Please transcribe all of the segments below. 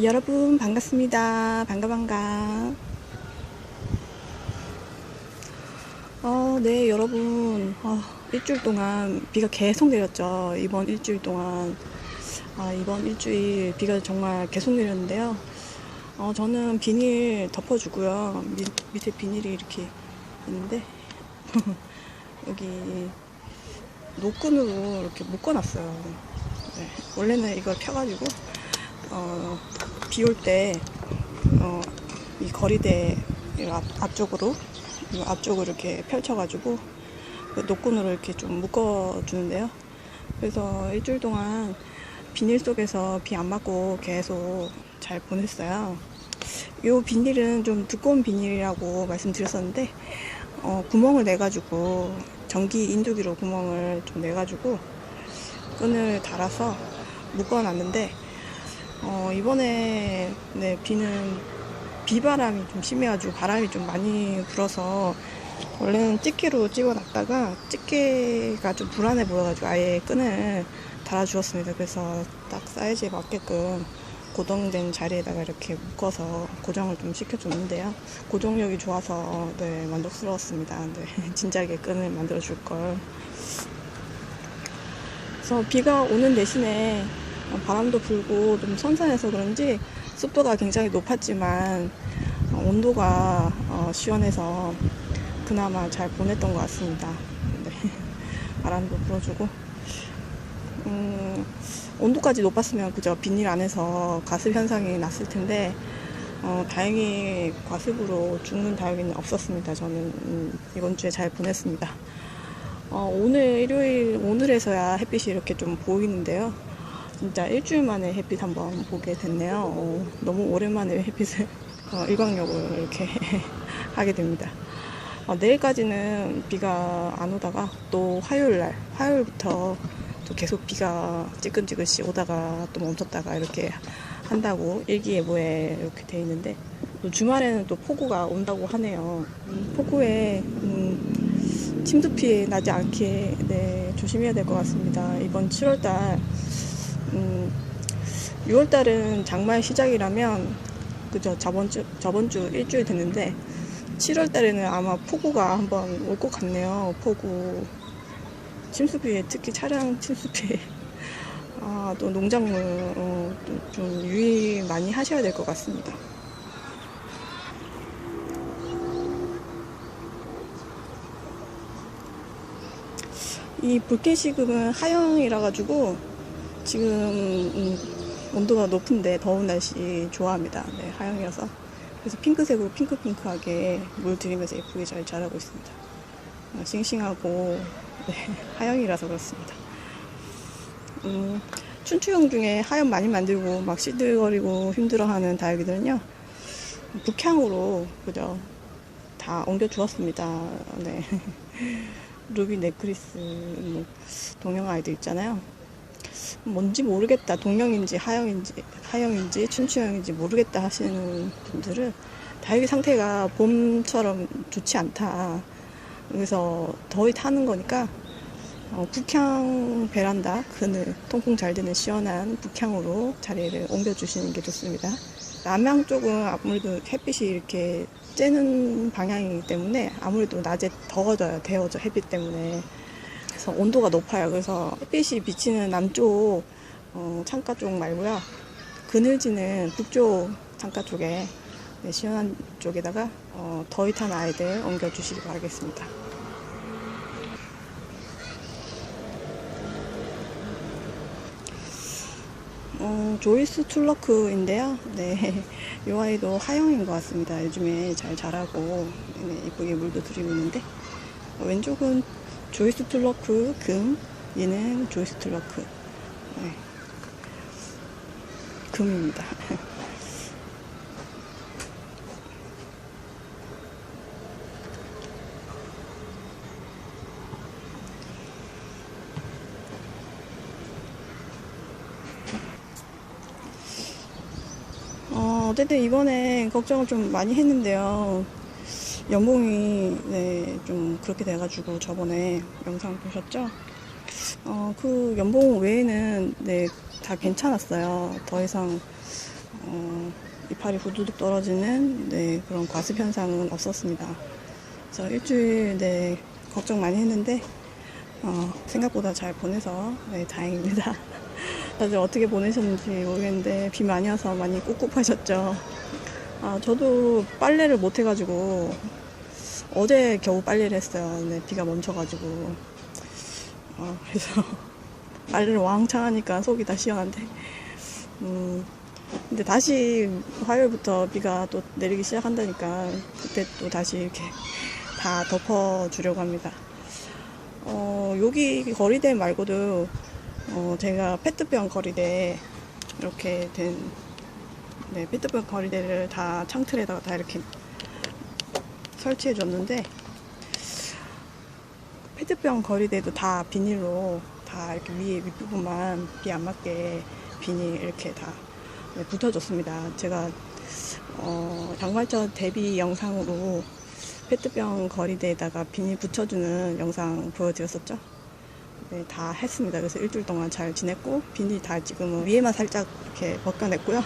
여러분 반갑습니다. 반가 반가. 어, 네 여러분 아, 일주일 동안 비가 계속 내렸죠. 이번 일주일 동안 아, 이번 일주일 비가 정말 계속 내렸는데요. 어, 저는 비닐 덮어주고요. 밑, 밑에 비닐이 이렇게 있는데 여기 노끈으로 이렇게 묶어놨어요. 네, 원래는 이걸 펴가지고 어, 비올 때, 어, 이 거리대 앞, 앞쪽으로, 이 앞쪽으로 이렇게 펼쳐가지고, 그 노끈으로 이렇게 좀 묶어주는데요. 그래서 일주일 동안 비닐 속에서 비 안 맞고 계속 잘 보냈어요. 이 비닐은 좀 두꺼운 비닐이라고 말씀드렸었는데, 어, 구멍을 내가지고, 전기 인두기로 구멍을 좀 내가지고, 끈을 달아서 묶어놨는데, 어, 이번에 네, 비는 비바람이 좀 심해가지고 바람이 좀 많이 불어서 원래는 집게로 찍어놨다가 집게가 좀 불안해 보여가지고 아예 끈을 달아주었습니다. 그래서 딱 사이즈에 맞게끔 고정된 자리에다가 이렇게 묶어서 고정을 좀 시켜줬는데요. 고정력이 좋아서 네, 만족스러웠습니다. 네, 진작에 끈을 만들어 줄 걸. 그래서 비가 오는 대신에 바람도 불고 좀 선선해서 그런지 습도가 굉장히 높았지만 어, 온도가 어, 시원해서 그나마 잘 보냈던 것 같습니다. 네. 바람도 불어주고 음, 온도까지 높았으면 그저 비닐 안에서 가습 현상이 났을 텐데 어, 다행히 과습으로 죽는 다행히는 없었습니다. 저는 음, 이번 주에 잘 보냈습니다. 어, 오늘 일요일 오늘에서야 햇빛이 이렇게 좀 보이는데요. 진짜 일주일 만에 햇빛 한번 보게 됐네요. 어, 너무 오랜만에 햇빛을 어, 일광욕을 이렇게 하게 됩니다. 어, 내일까지는 비가 안 오다가 또 화요일 날, 화요일부터 또 계속 비가 찌끈찌끈씩 오다가 또 멈췄다가 이렇게 한다고 일기예보에 이렇게 돼 있는데 또 주말에는 또 폭우가 온다고 하네요. 음, 폭우에 음, 침수 피해 나지 않게 네, 조심해야 될 것 같습니다. 이번 7월달 음, 6월 달은 장마의 시작이라면 그저 저번 주 저번 주 일주일 됐는데 7월 달에는 아마 폭우가 한번 올 것 같네요. 폭우 침수 피해 특히 차량 침수 피해 아, 또 농작물 어, 또 좀 유의 많이 하셔야 될 것 같습니다. 이 불쾌시금은 하영이라 가지고 지금 음, 온도가 높은데 더운 날씨 좋아합니다. 네, 하영이라서 그래서 핑크색으로 핑크핑크하게 물 들이면서 예쁘게 잘 자라고 있습니다. 어, 싱싱하고 네, 하영이라서 그렇습니다. 음, 춘추형 중에 하염 많이 만들고 막 시들거리고 힘들어하는 다육이들은요 북향으로 그죠 다 옮겨 주었습니다. 네. 루비 네크리스 뭐 동양 아이들 있잖아요. 뭔지 모르겠다 동양인지 하영인지 하영인지 춘추형인지 모르겠다 하시는 분들은 다육이 상태가 봄처럼 좋지 않다. 그래서 더위 타는 거니까 어, 북향 베란다 그늘 통풍 잘 되는 시원한 북향으로 자리를 옮겨주시는 게 좋습니다. 남향 쪽은 아무래도 햇빛이 이렇게 쬐는 방향이기 때문에 아무래도 낮에 더워져요. 데워져 햇빛 때문에. 그래서 온도가 높아요. 그래서 햇빛이 비치는 남쪽 어, 창가 쪽 말고요. 그늘지는 북쪽 창가 쪽에 네, 시원한 쪽에다가 어, 더위 탄 아이들 옮겨주시기 바라겠습니다. 어, 조이스 툴러크인데요. 네, 이 아이도 하영인 것 같습니다. 요즘에 잘 자라고 네, 이쁘게 물도 들이고 있는데 어, 왼쪽은 조이스 툴러크 금, 얘는 조이스 툴러크 네, 금입니다. 어, 어쨌든 이번에 걱정을 좀 많이 했는데요. 연봉이 네, 좀 그렇게 돼가지고 저번에 영상 보셨죠? 어, 그 연봉 외에는 네, 다 괜찮았어요. 더 이상 어, 이파리 후두둑 떨어지는 네, 그런 과습 현상은 없었습니다. 그래서 일주일 네, 걱정 많이 했는데 어, 생각보다 잘 보내서 네, 다행입니다. 다들 어떻게 보내셨는지 모르겠는데 비 많이 와서 많이 꿉꿉하셨죠. 아, 저도 빨래를 못 해가지고 어제 겨우 빨래를 했어요. 네, 비가 멈춰가지고. 어, 그래서 빨래를 왕창 하니까 속이 다 시원한데. 음, 근데 다시 화요일부터 비가 또 내리기 시작한다니까 그때 또 다시 이렇게 다 덮어주려고 합니다. 어, 여기 거리대 말고도 어, 제가 페트병 거리대 이렇게 된 네, 페트병 거리대를 다 창틀에다가 다 이렇게 설치해 줬는데 페트병 거리대도 다 비닐로 다 이렇게 위에 윗부분만 비 안 맞게 비닐 이렇게 다 네, 붙어줬습니다. 제가 어, 장발전 데뷔 영상으로 페트병 거리대에다가 비닐 붙여주는 영상 보여드렸었죠. 네, 다 했습니다. 그래서 일주일 동안 잘 지냈고 비닐 다 지금은 위에만 살짝 이렇게 벗겨냈고요.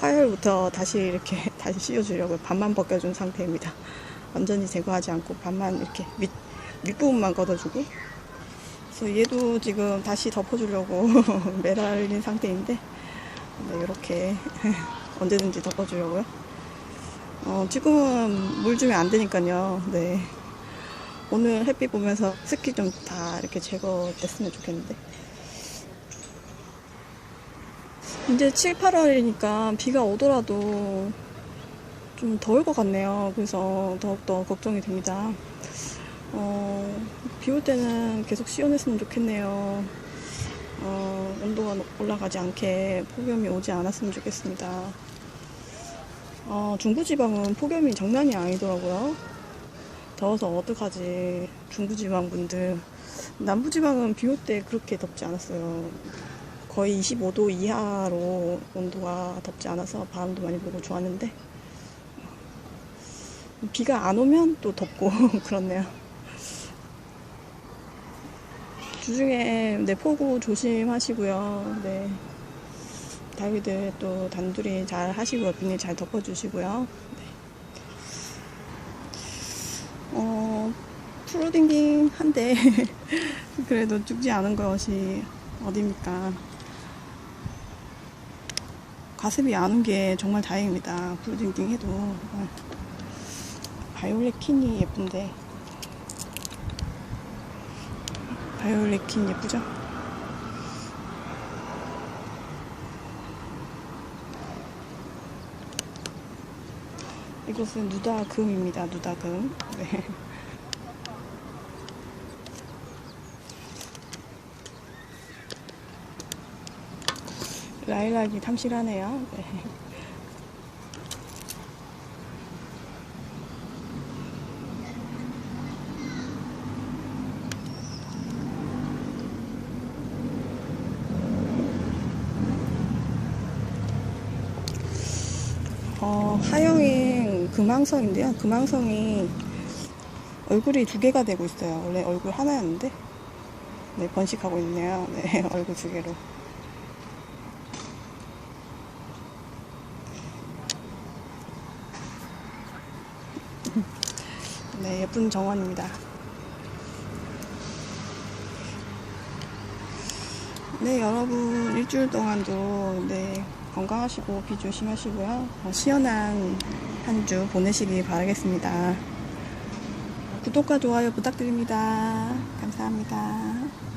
화요일부터 다시 이렇게 다시 씌워주려고 반만 벗겨준 상태입니다. 완전히 제거하지 않고 반만 이렇게 밑 윗부분만 걷어주고 그래서 얘도 지금 다시 덮어주려고 매달린 상태인데 네, 이렇게 언제든지 덮어주려고요. 어, 지금은 물 주면 안 되니까요. 네. 오늘 햇빛 보면서 습기 좀다 이렇게 제거됐으면 좋겠는데. 이제 7, 8월이니까 비가 오더라도 좀 더울 것 같네요. 그래서 더욱더 걱정이 됩니다. 어, 비 올 때는 계속 시원했으면 좋겠네요. 어, 온도가 올라가지 않게 폭염이 오지 않았으면 좋겠습니다. 어, 중부지방은 폭염이 장난이 아니더라고요. 더워서 어떡하지. 중부지방 분들. 남부지방은 비 올 때 그렇게 덥지 않았어요. 거의 25도 이하로 온도가 덥지 않아서 바람도 많이 불고 좋았는데, 비가 안 오면 또 덥고 그렇네요. 주중에 네, 폭우 조심하시고요. 네. 다육이들 또 단둘이 잘 하시고요. 비닐 잘 덮어주시고요. 네. 어, 프로딩딩 한데 그래도 죽지 않은 것이 어딥니까? 가슴이 안 온 게 정말 다행입니다. 프로딩딩 해도 어, 바이올렛 킨이 예쁜데 바이올렛 킨 예쁘죠? 이곳은 누다금입니다. 누다금. 네. 라일락이 탐실하네요. 네. 어, 하영인 금왕성인데요. 금왕성이 얼굴이 두 개가 되고 있어요. 원래 얼굴 하나였는데, 네, 번식하고 있네요. 네, 얼굴 두 개로. 네, 예쁜 정원입니다. 네, 여러분 일주일 동안도 네 건강하시고 비 조심하시고요. 어, 시원한 한 주 보내시기 바라겠습니다. 구독과 좋아요 부탁드립니다. 감사합니다.